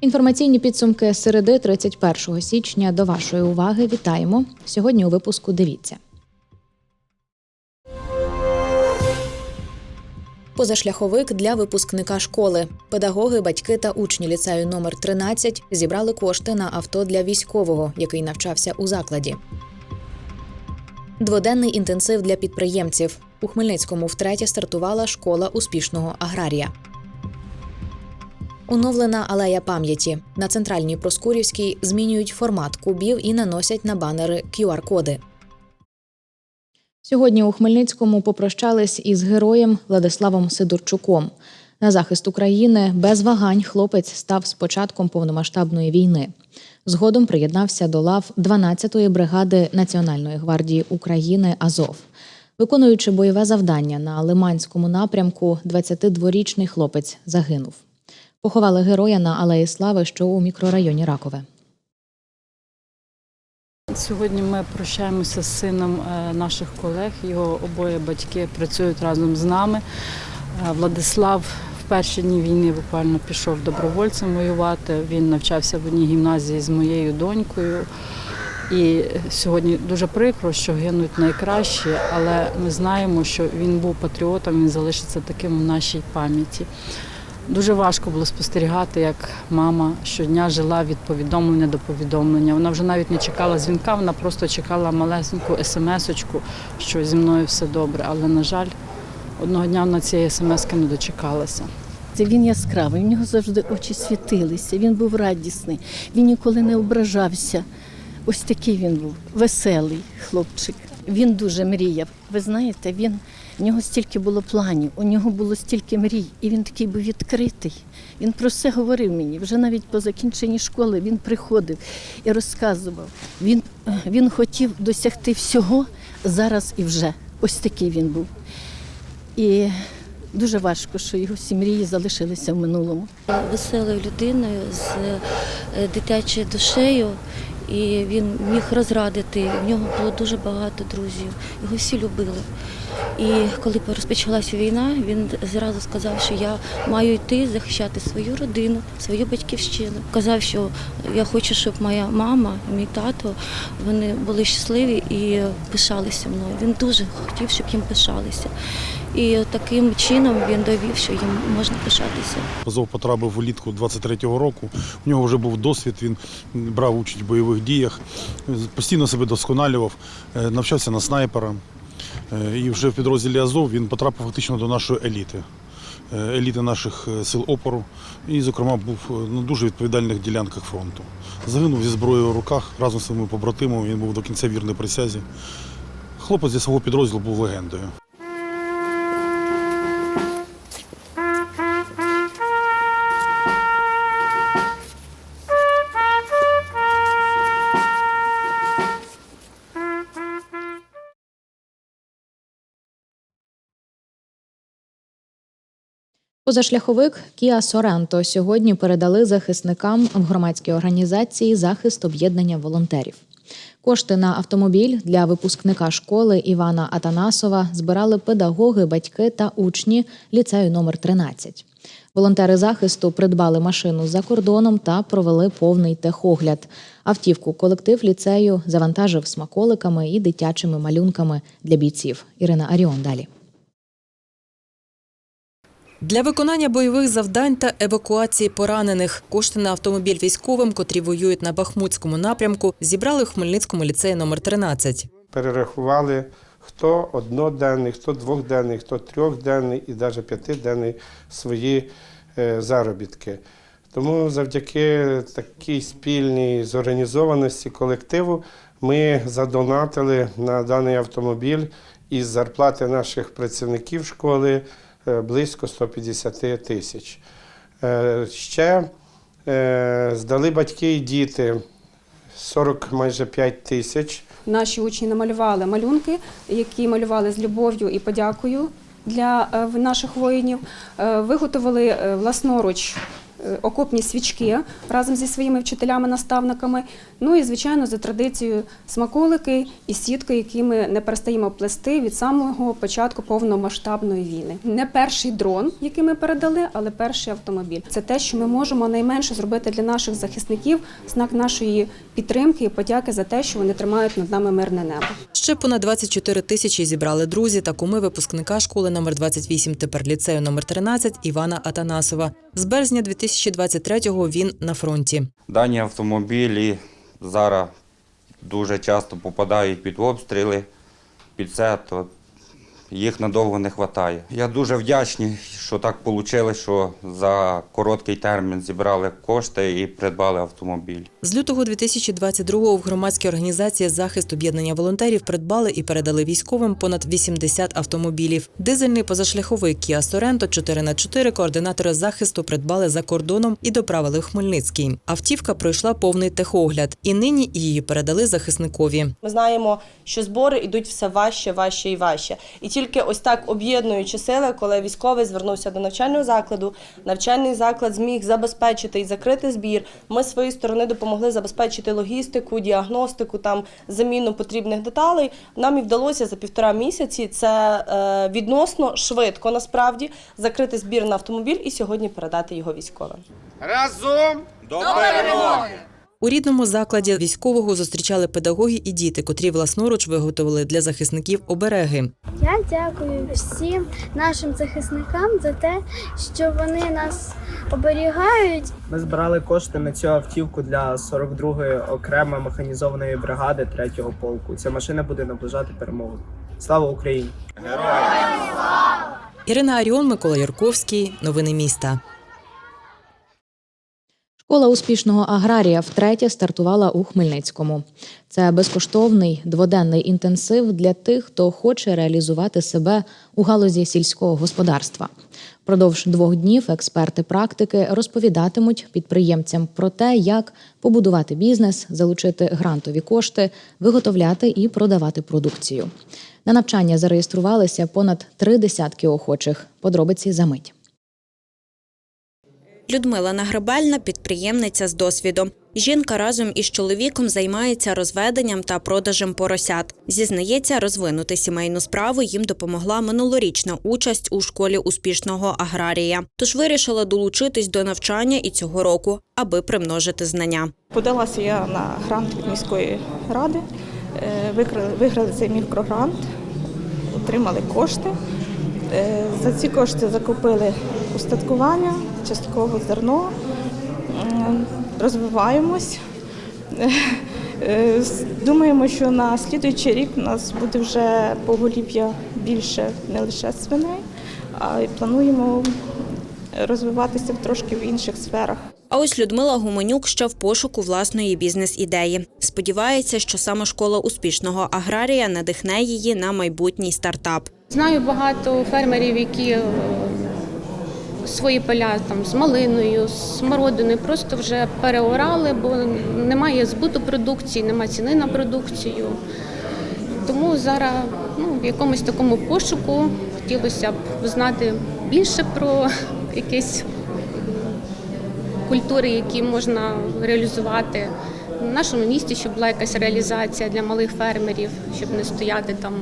Інформаційні підсумки середи 31 січня до вашої уваги вітаємо. Сьогодні у випуску дивіться. Позашляховик для випускника школи. Педагоги, батьки та учні ліцею номер 13 зібрали кошти на авто для військового, який навчався у закладі. Дводенний інтенсив для підприємців. У Хмельницькому втретє стартувала школа успішного аграрія. Оновлена алея пам'яті на центральній Проскурівській змінюють формат кубів і наносять на банери QR-коди. Сьогодні у Хмельницькому попрощались із героєм Владиславом Сидорчуком. На захист України без вагань хлопець став з початком повномасштабної війни. Згодом приєднався до лав 12-ї бригади Національної гвардії України Азов. Виконуючи бойове завдання на Лиманському напрямку, 22-річний хлопець загинув. Поховали героя на Алеї Слави, що у мікрорайоні Ракове. Сьогодні ми прощаємося з сином е, наших колег. Його обоє батьки працюють разом з нами. Е, Владислав в перші дні війни буквально пішов добровольцем воювати. Він навчався в одній гімназії з моєю донькою. І сьогодні дуже прикро, що гинуть найкращі, але ми знаємо, що він був патріотом, він залишиться таким в нашій пам'яті. Дуже важко було спостерігати, як мама щодня жила від повідомлення до повідомлення. Вона вже навіть не чекала дзвінка, вона просто чекала малесеньку смс-очку, що зі мною все добре. Але, на жаль, одного дня вона цієї смс-ки не дочекалася. Це Він яскравий, в нього завжди очі світилися, він був радісний, він ніколи не ображався. Ось такий він був, веселий хлопчик. Він дуже мріяв. Ви знаєте, він, в нього стільки було планів, у нього було стільки мрій, і він такий був відкритий. Він про все говорив мені. Вже навіть по закінченні школи він приходив і розказував. Він, е, він хотів досягти всього зараз і вже. Ось такий він був. І дуже важко, що його всі мрії залишилися в минулому. веселою людиною з е, дитячою душею. І він міг розрадити. В нього було дуже багато друзів. Його всі любили. І коли розпочалася війна, він зразу сказав, що я маю йти захищати свою родину, свою батьківщину. Казав, що я хочу, щоб моя мама, мій тато вони були щасливі і пишалися мною. Він дуже хотів, щоб їм пишалися. І таким чином він довів, що їм можна пишатися. Азов потрапив улітку 23-го року. У нього вже був досвід, він брав участь в бойових діях, постійно себе досконалював, е, навчався на снайпера. Е, І вже в підрозділі Азов він потрапив фактично до нашої еліти. е, Еліти наших сил опору і, зокрема, був на дуже відповідальних ділянках фронту. Загинув зі зброєю в руках разом з своїми побратимами. Він був до кінця вірний присязі. Хлопець зі свого підрозділу був легендою. Позашляховик Kia Sorento сьогодні передали захисникам в громадській організації захист об'єднання волонтерів. Кошти на автомобіль для випускника школи Івана Атанасова збирали педагоги, батьки та учні ліцею номер 13. Волонтери захисту придбали машину за кордоном та провели повний техогляд. Автівку колектив ліцею завантажив смаколиками і дитячими малюнками для бійців. Ірина Аріон далі. Для виконання бойових завдань та евакуації поранених кошти на автомобіль військовим, котрі воюють на Бахмутському напрямку, зібрали в Хмельницькому ліцеї номер 13. перерахували хто одноденний, хто двохденний, хто трьохденний і навіть п'ятиденний свої е, заробітки. Тому завдяки такій спільній зорганізованості колективу ми задонатили на даний автомобіль із зарплати наших працівників школи близько 150 тисяч. Е, Ще е, здали батьки і діти 40 майже 5 тисяч. Наші учні намалювали малюнки, які малювали з любов'ю і подякою для е, наших воїнів. Е, Виготовили е, власноруч е, окопні свічки разом зі своїми вчителями-наставниками. Ну і, звичайно, за традицією смаколики і сітки, які ми не перестаємо плести від самого початку повномасштабної війни. Не перший дрон, який ми передали, але перший автомобіль. Це те, що ми можемо найменше зробити для наших захисників, знак нашої підтримки і подяки за те, що вони тримають над нами мирне небо. Ще понад 24 тисячі зібрали друзі та куми випускника школи номер 28, тепер ліцею номер 13 Івана Атанасова. З березня 2023-го він на фронті. Дані автомобілі зараз дуже часто попадають під обстріли, під це, їх надовго не вистачає. Я дуже вдячний, що так вийшло, що за короткий термін зібрали кошти і придбали автомобіль. З лютого 2022-го в громадській організації захист об'єднання волонтерів придбали і передали військовим понад 80 автомобілів. Дизельний позашляховий Kia Sorento 4х4 координатори захисту придбали за кордоном і доправили в Хмельницький. Автівка пройшла повний техогляд, і нині її передали захисникові. Ми знаємо, що збори йдуть все важче, важче і важче. І тільки ось так об'єднуючи сили, коли військовий звернувся до навчального закладу, навчальний заклад зміг забезпечити і закрити збір. Ми з своєї сторони допомогли забезпечити логістику, діагностику, там заміну потрібних деталей. Нам і вдалося за півтора місяці. Це е, відносно швидко насправді закрити збір на автомобіль і сьогодні передати його військовим. Разом До перемоги! У рідному закладі військового зустрічали педагоги і діти, котрі власноруч виготовили для захисників обереги. Я дякую всім нашим захисникам за те, що вони нас оберігають. Ми збирали кошти на цю автівку для 42-ї окремої механізованої бригади 3-го полку. Ця машина буде наближати перемогу. Слава Україні! Ірина Аріон, Микола Ярковський. Новини міста. Школа успішного аграрія втретє стартувала у Хмельницькому. Це безкоштовний дводенний інтенсив для тих, хто хоче реалізувати себе у галузі сільського господарства. Продовж двох днів експерти практики розповідатимуть підприємцям про те, як побудувати бізнес, залучити грантові кошти, виготовляти і продавати продукцію. На навчання зареєструвалися понад три десятки охочих. Подробиці за мить. Людмила Нагребельна – підприємниця з досвідом. Жінка разом із чоловіком займається розведенням та продажем поросят. Зізнається, розвинути сімейну справу їм допомогла минулорічна участь у школі успішного аграрія. Тож вирішила долучитись до навчання і цього року, аби примножити знання. Подалася я на грант від міської ради, е, виграли, цей мікрогрант, отримали кошти. Е, За ці кошти закупили устаткування, частково зерно, розвиваємось. Е, Думаємо, що на слідуючий рік у нас буде вже поголів'я більше не лише свиней, а й плануємо розвиватися трошки в інших сферах. А ось Людмила Гуменюк ще в пошуку власної бізнес-ідеї. Сподівається, що саме школа успішного аграрія надихне її на майбутній стартап. Знаю багато фермерів, які е, свої поля там з малиною, з смородиною просто вже переорали, бо немає збуту продукції, немає ціни на продукцію. Тому зараз ну, в якомусь такому пошуку хотілося б знати більше про якісь культури, які можна реалізувати в нашому місті, щоб була якась реалізація для малих фермерів, щоб не стояти там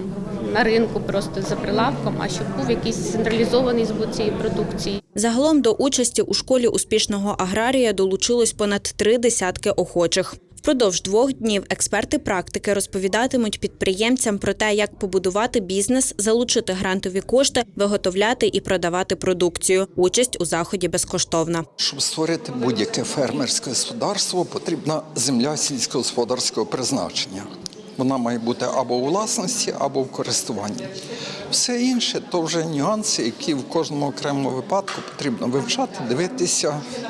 на ринку просто за прилавком, а щоб був якийсь централізований збут цієї продукції. Загалом до участі у школі успішного аграрія долучилось понад три десятки охочих. Впродовж двох днів експерти практики розповідатимуть підприємцям про те, як побудувати бізнес, залучити грантові кошти, виготовляти і продавати продукцію. Участь у заході безкоштовна. Щоб створити будь-яке фермерське господарство, потрібна земля сільськогосподарського призначення. Вона має бути або у власності, або в користуванні. Все інше то вже нюанси, які в кожному окремому випадку потрібно вивчати, дивитися, е,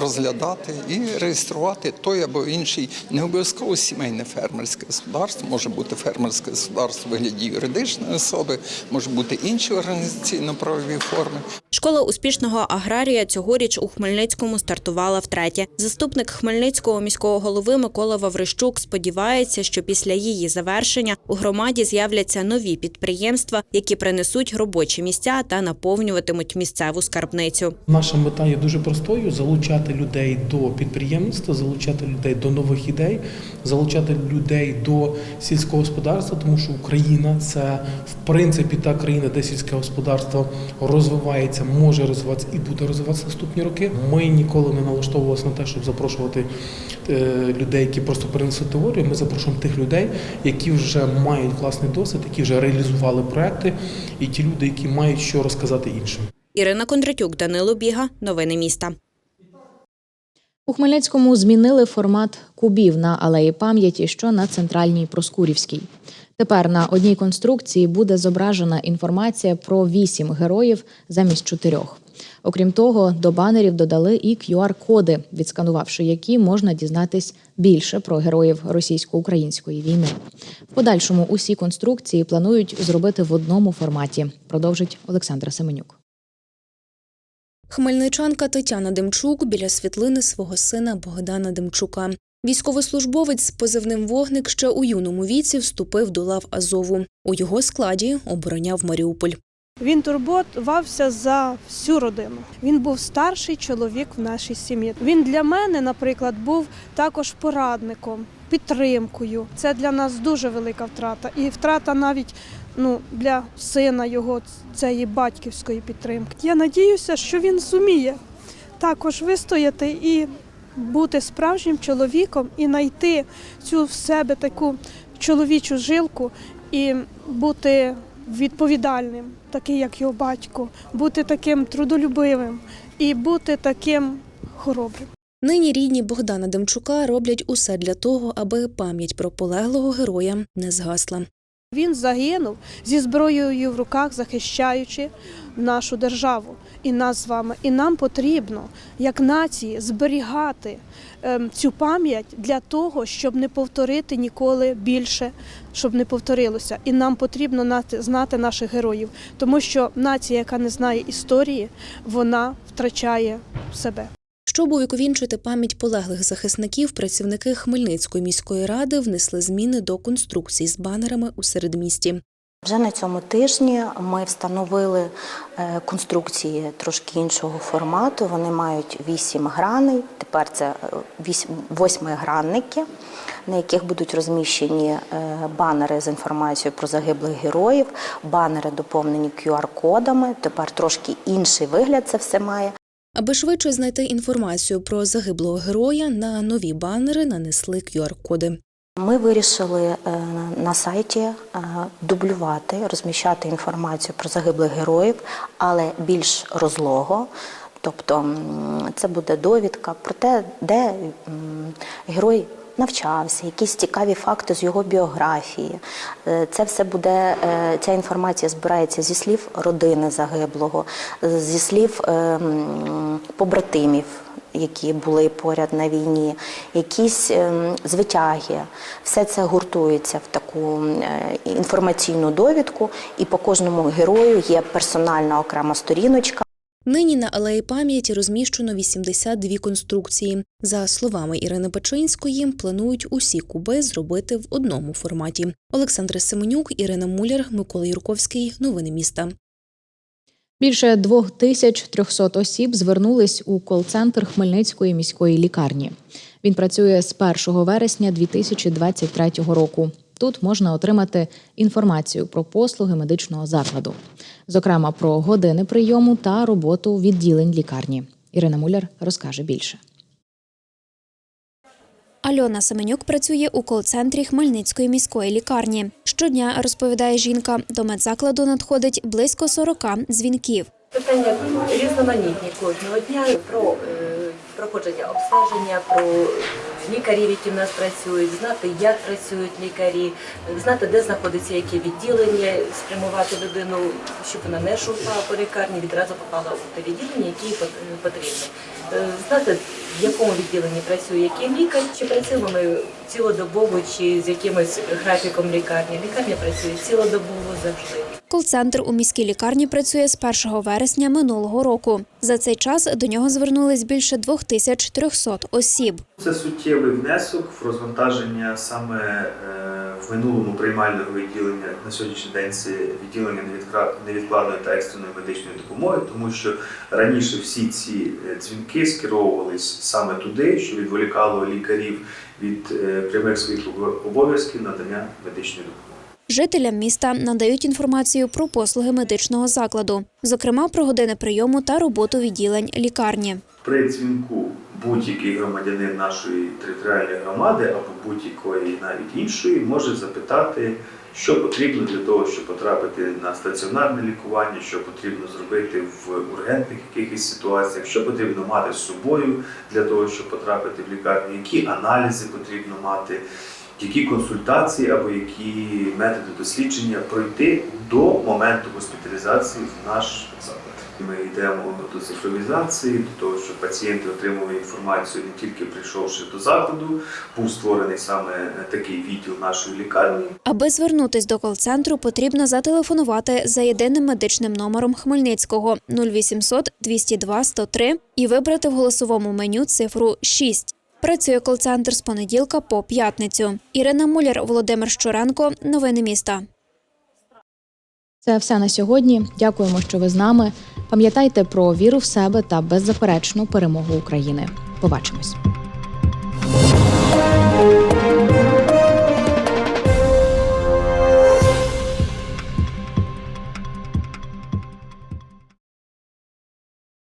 розглядати і реєструвати той або інший, не обов'язково сімейне фермерське господарство, може бути фермерське господарство в вигляді юридичної особи, може бути інші організаційно-правові форми. Школа успішного аграрія цьогоріч у Хмельницькому стартувала втретє. Заступник Хмельницького міського голови Микола Ваврищук сподівається, що після її завершення у громаді з'являться нові підприємства, які принесуть робочі місця та наповнюватимуть місцеву скарбницю. Наша мета є дуже простою: залучати людей до підприємництва, залучати людей до нових ідей, залучати людей до сільського господарства, тому що Україна це в принципі та країна, де сільське господарство розвивається, може розвиватися і буде розвиватися наступні роки. Ми ніколи не налаштовувалися на те, щоб запрошувати е, людей, які просто перенесуть теорію. Ми запрошуємо тих людей, які вже мають власний досвід, які вже реалізували проекти, і ті люди, які мають що розказати іншим. Ірина Кондратюк, Данило Біга. Новини міста. У Хмельницькому змінили формат кубів на алеї пам'яті, що на центральній Проскурівській. Тепер на одній конструкції буде зображена інформація про вісім героїв замість чотирьох. Окрім того, до банерів додали і QR-коди, відсканувавши які можна дізнатись більше про героїв російсько-української війни. В подальшому усі конструкції планують зробити в одному форматі. Продовжить Олександра Семенюк. Хмельничанка Тетяна Демчук біля світлини свого сина Богдана Демчука. Військовослужбовець з позивним вогник ще у юному віці вступив до лав Азову. У його складі обороняв Маріуполь. Він турбувався за всю родину. Він був старший чоловік в нашій сім'ї. Він для мене, наприклад, був також порадником, підтримкою. Це для нас дуже велика втрата. І втрата навіть ну, для сина його цієї батьківської підтримки. Я надіюся, що він зуміє також вистояти і бути справжнім чоловіком і знайти цю в себе таку чоловічу жилку і бути відповідальним, такий як його батько, бути таким трудолюбивим і бути таким хоробрим. Нині рідні Богдана Демчука роблять усе для того, аби пам'ять про полеглого героя не згасла. Він загинув зі зброєю в руках, захищаючи нашу державу і нас з вами. І нам потрібно, як нації, зберігати цю пам'ять для того, щоб не повторити ніколи більше, щоб не повторилося. І нам потрібно нати- знати наших героїв, тому що нація, яка не знає історії, вона втрачає себе. Щоб увіковінчити пам'ять полеглих захисників, працівники Хмельницької міської ради внесли зміни до конструкцій з банерами у середмісті. Вже на цьому тижні ми встановили е, конструкції трошки іншого формату. Вони мають вісім граней. Тепер це е, восьмигранники, на яких будуть розміщені е, банери з інформацією про загиблих героїв. Банери доповнені QR-кодами. Тепер трошки інший вигляд це все має. Аби швидше знайти інформацію про загиблого героя, на нові банери нанесли QR-коди. Ми вирішили е, на сайті е, дублювати, розміщати інформацію про загиблих героїв, але більш розлого. Тобто це буде довідка про те, де герой навчався, якісь цікаві факти з його біографії. Е, Це все буде, е, ця інформація збирається зі слів родини загиблого, зі слів е, побратимів які були поряд на війні, якісь звитяги. Все це гуртується в таку інформаційну довідку, і по кожному герою є персональна окрема сторіночка. Нині на алеї пам'яті розміщено 82 конструкції. За словами Ірини Печинської, планують усі куби зробити в одному форматі. Олександр Семенюк, Ірина Муляр, Микола Юрковський. Новини міста. Більше 2300 осіб звернулись у кол-центр Хмельницької міської лікарні. Він працює з 1 вересня 2023 року. Тут можна отримати інформацію про послуги медичного закладу, зокрема про години прийому та роботу відділень лікарні. Ірина Муляр розкаже більше. Альона Семенюк працює у кол-центрі Хмельницької міської лікарні. Щодня, розповідає жінка, до медзакладу надходить близько 40 дзвінків. Питання різноманітні кожного дня про е, проходження обстеження, про лікарів, які в нас працюють, знати, як працюють лікарі, знати, де знаходиться яке відділення, спрямувати людину, щоб вона не шукала по лікарні, відразу попала у те відділення, яке їй пот- потрібно. Е, Знати, в якому відділенні працює який лікар, чи працюємо ми цілодобово, чи з якимось графіком лікарні. Лікарня працює цілодобово завжди. Кол-центр у міській лікарні працює з 1 вересня минулого року. За цей час до нього звернулись більше 2300 осіб. Це суттєвий внесок в розвантаження саме е, В минулому приймального відділення на сьогоднішній день це відділення невідкладної та екстреної медичної допомоги, тому що раніше всі ці е, дзвінки скеровувались саме туди, що відволікало лікарів від е, прямих своїх обов'язків надання медичної допомоги. Жителям міста надають інформацію про послуги медичного закладу, зокрема про години прийому та роботу відділень лікарні. При дзвінку будь-який громадянин нашої територіальної громади або будь-якої навіть іншої може запитати, що потрібно для того, щоб потрапити на стаціонарне лікування, що потрібно зробити в ургентних якихось ситуаціях, що потрібно мати з собою для того, щоб потрапити в лікарню, які аналізи потрібно мати, які консультації або які методи дослідження пройти до моменту госпіталізації в наш заклад. Ми йдемо до цифровізації, до того, щоб пацієнти отримували інформацію не тільки прийшовши до закладу, був створений саме такий відділ нашої лікарні. Аби звернутись до кол-центру, потрібно зателефонувати за єдиним медичним номером Хмельницького 0800 202 103 і вибрати в голосовому меню цифру 6. Працює кол-центр з понеділка по п'ятницю. Ірина Муляр, Володимир Щуренко. Новини міста. Це все на сьогодні. Дякуємо, що ви з нами. Пам'ятайте про віру в себе та беззаперечну перемогу України. Побачимось.